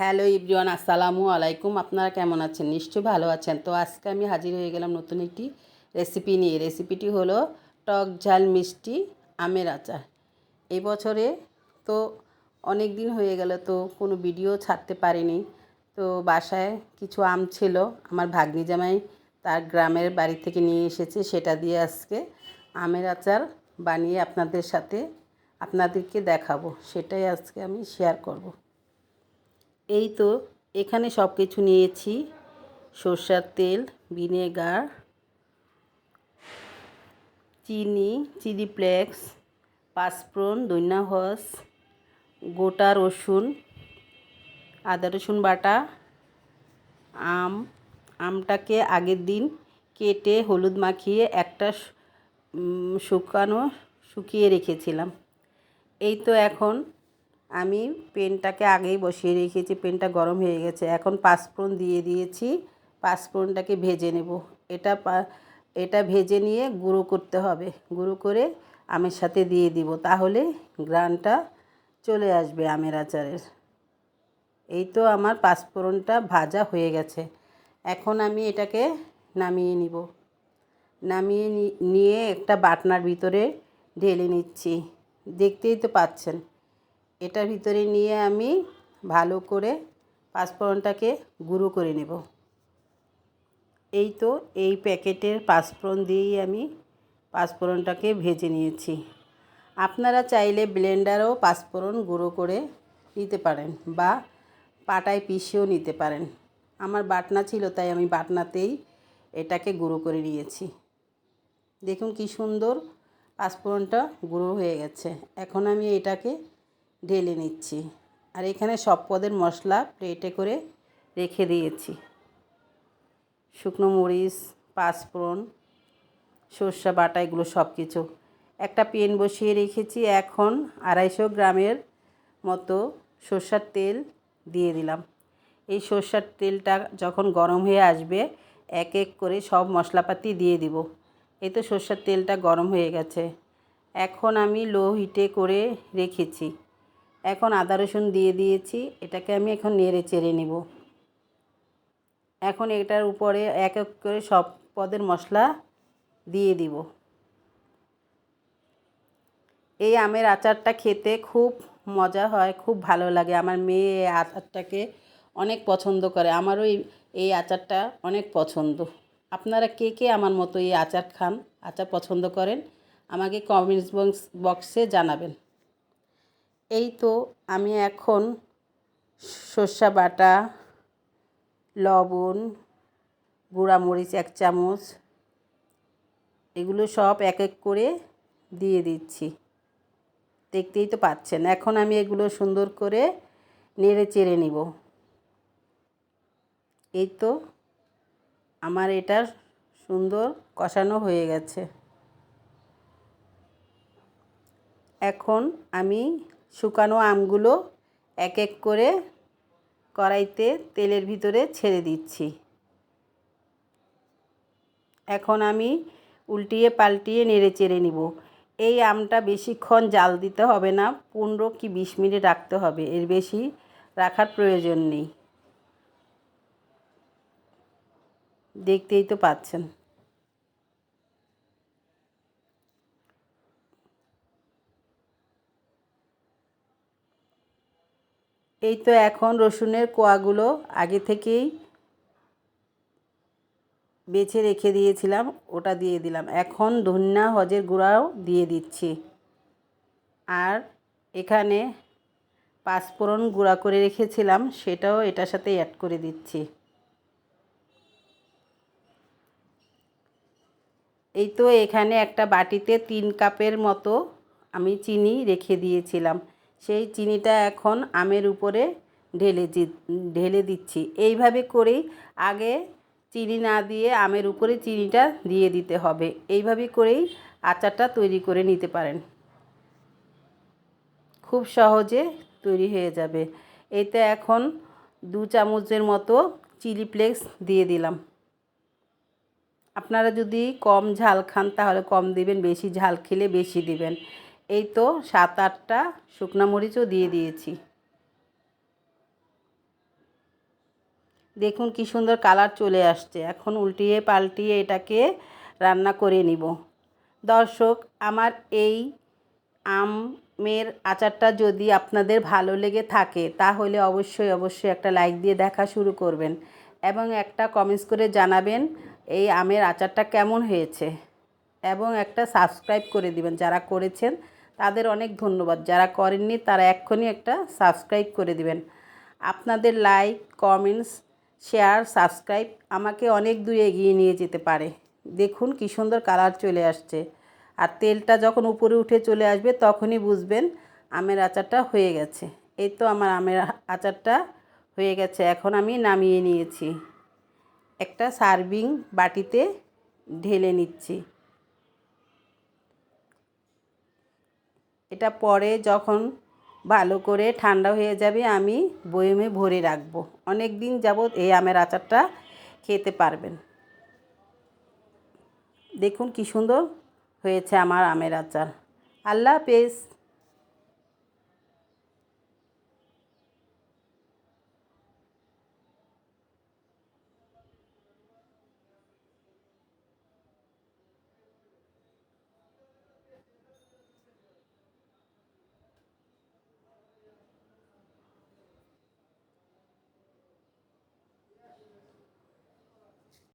Hello ইব্রিয়ান আসসালামু আলাইকুম। আপনারা কেমন আছেন? নিশ্চয়ই ভালো আছেন। তো আজকে আমি হাজির হয়ে গেলাম নতুন একটি রেসিপি নিয়ে। রেসিপিটি হলো টক ঝাল মিষ্টি আমের আচার। এই বছরে তো অনেক দিন হয়ে গেল, তো কোনো ভিডিও ছাড়তে পারিনি। তো বাসায় কিছু আম ছিল, আমার ভাগ্নি জামাই তার গ্রামের বাড়ি থেকে নিয়ে এসেছে, সেটা দিয়ে আজকে আমের আচার বানিয়ে আপনাদের সাথে, আপনাদেরকে দেখাবো। সেটাই আজকে আমি শেয়ার করব। এই তো এখানে সব কিছু নিয়েছি। সর্ষার তেল, ভিনেগার, চিনি, চিলি ফ্লেক্স, পাঁচফোড়ন দইনা হস গোটা রসুন, আদা রসুন বাটা, আম। আমটাকে আগের দিন কেটে হলুদ মাখিয়ে একটা শুকানো, শুকিয়ে রেখেছিলাম। এই তো এখন আমি পেনটাকে আগেই বসিয়ে রেখেছি, পেনটা গরম হয়ে গেছে। এখন পাঁচফোড়ন দিয়ে দিয়েছি, পাঁচফোড়নটাকে ভেজে নেব। এটা এটা ভেজে নিয়ে গুঁড়ো করতে হবে। গুঁড়ো করে আমের সাথে দিয়ে দিব, তাহলে গ্রানটা চলে আসবে আমের আচারের। এই তো আমার পাঁচফোড়নটা ভাজা হয়ে গেছে। এখন আমি এটাকে নামিয়ে নিব। নামিয়ে নিয়ে একটা বাটনার ভিতরে ঢেলে নিচ্ছি। দেখতেই তো পাচ্ছেন। এটার ভিতরে নিয়ে আমি ভালো করে পাঁচফোড়নটাকে গুঁড়ো করে নেব। এই তো এই প্যাকেটের পাঁচফোড়ন দিয়েই আমি পাঁচফোড়নটাকে ভেজে নিয়েছি। আপনারা চাইলে ব্লেন্ডারও পাঁচফোড়ন গুঁড়ো করে নিতে পারেন বা পাটায় পিষেও নিতে পারেন। আমার বাটনা ছিল তাই আমি বাটনাতেই এটাকে গুঁড়ো করে নিয়েছি। দেখুন কি সুন্দর পাঁচফোড়নটা গুঁড়ো হয়ে গেছে। এখন আমি এটাকে ঢেলে নিচ্ছি। আর এখানে সব পদের মশলা প্লেটে করে রেখে দিয়েছি। শুকনো মরিচ, পাঁচফোড়ন, সর্ষা বাটা, এগুলো সব কিছু একটা পেন বসিয়ে রেখেছি, এখন আড়াইশো গ্রামের মতো সর্ষার তেল দিয়ে দিলাম। এই সর্ষার তেলটা যখন গরম হয়ে আসবে, এক এক করে সব মশলাপাতি দিয়ে দিব। এই তো সর্ষার তেলটা গরম হয়ে গেছে। এখন আমি লো হিটে করে রেখেছি। এখন আদা রসুন দিয়ে দিয়েছি, এটাকে আমি এখন নেড়ে চেড়ে নেব। এখন এটার উপরে এক এক করে সব পদের মশলা দিয়ে দিব। এই আমের আচারটা খেতে খুব মজা হয়, খুব ভালো লাগে। আমার মেয়ে এই আচারটাকে অনেক পছন্দ করে, আমারও এই এই আচারটা অনেক পছন্দ। আপনারা কে কে আমার মতো এই আচার খান, আচার পছন্দ করেন, আমাকে কমেন্টস বক্স, বক্সে জানাবেন। এই তো আমি এখন সর্ষা বাটা, লবণ গুঁড়ামরিচ এক চামচ, এগুলো সব এক এক করে দিয়ে দিচ্ছি। দেখতেই তো পাচ্ছেন, এখন আমি এগুলো সুন্দর করে নেড়ে চেড়ে নিব। এই তো আমার এটা সুন্দর কষানো হয়ে গেছে। এখন আমি শুকানো আমগুলো এক এক করে কড়াইতে তেলের ভিতরে ছেড়ে দিচ্ছি। এখন আমি উল্টিয়ে পাল্টিয়ে নেড়ে চেড়ে নিব। এই আমটা বেশিক্ষণ জাল দিতে হবে না, পনেরো কি বিশ মিনিট রাখতে হবে, এর বেশি রাখার প্রয়োজন নেই। দেখতেই তো পাচ্ছেন। এই তো এখন রসুনের কোয়াগুলো আগে থেকেই বেছে রেখে দিয়েছিলাম, ওটা দিয়ে দিলাম। এখন ধন্যা, হজের গুঁড়াও দিয়ে দিচ্ছি। আর এখানে পাঁচফোড়ন গুঁড়া করে রেখেছিলাম, সেটাও এটার সাথে অ্যাড করে দিচ্ছি। এই তো এখানে একটা বাটিতে তিন কাপের মতো আমি চিনি রেখে দিয়েছিলাম। সেই চিনিটা এখন আমের উপরে ঢেলে ঢেলে দিচ্ছি। এইভাবে করেই আগে চিনি না দিয়ে আমের উপরে চিনিটা দিয়ে দিতে হবে। এইভাবে করেই আচারটা তৈরি করে নিতে পারেন। খুব সহজে তৈরি হয়ে যাবে। এতে এখন দু চামচের মতো চিলি ফ্লেক্স দিয়ে দিলাম। আপনারা যদি কম ঝাল খান, তাহলে কম দিবেন, বেশি ঝাল খেলে বেশি দিবেন। এই তো সাত আটটা শুকনো মরিচও দিয়ে দিয়েছি। দেখুন কি সুন্দর কালার চলে আসছে। এখন উল্টিয়ে পাল্টিয়ে এটাকে রান্না করে নিব। দর্শক, আমার এই আমের আচারটা যদি আপনাদের ভালো লেগে থাকে, তাহলে অবশ্যই অবশ্যই একটা লাইক দিয়ে দেখা শুরু করবেন এবং একটা কমেন্টস করে জানাবেন এই আমের আচারটা কেমন হয়েছে এবং একটা সাবস্ক্রাইব করে দিবেন যারা করেছেন। তাদের অনেক ধন্যবাদ। যারা করেননি, তারা এক্ষুনি একটা সাবস্ক্রাইব করে দিবেন। আপনাদের লাইক কমেন্টস শেয়ার সাবস্ক্রাইব আমাকে অনেক দূরে এগিয়ে নিয়ে যেতে পারে। দেখুন কী সুন্দর কালার চলে আসছে। আর তেলটা যখন উপরে উঠে চলে আসবে, তখনই বুঝবেন আমের আচারটা হয়ে গেছে। এই তো আমার আমের আচারটা হয়ে গেছে। এখন আমি নামিয়ে নিয়েছি। একটা সার্ভিং বাটিতে ঢেলে নিচ্ছি। এটা পরে যখন ভালো করে ঠান্ডা হয়ে যাবে, আমি বয়েমে ভরে রাখব। অনেক দিন যাবৎ এই আমের আচারটা খেতে পারবেন। দেখুন কি সুন্দর হয়েছে আমার আমের আচার। আল্লাহ হাফেজ।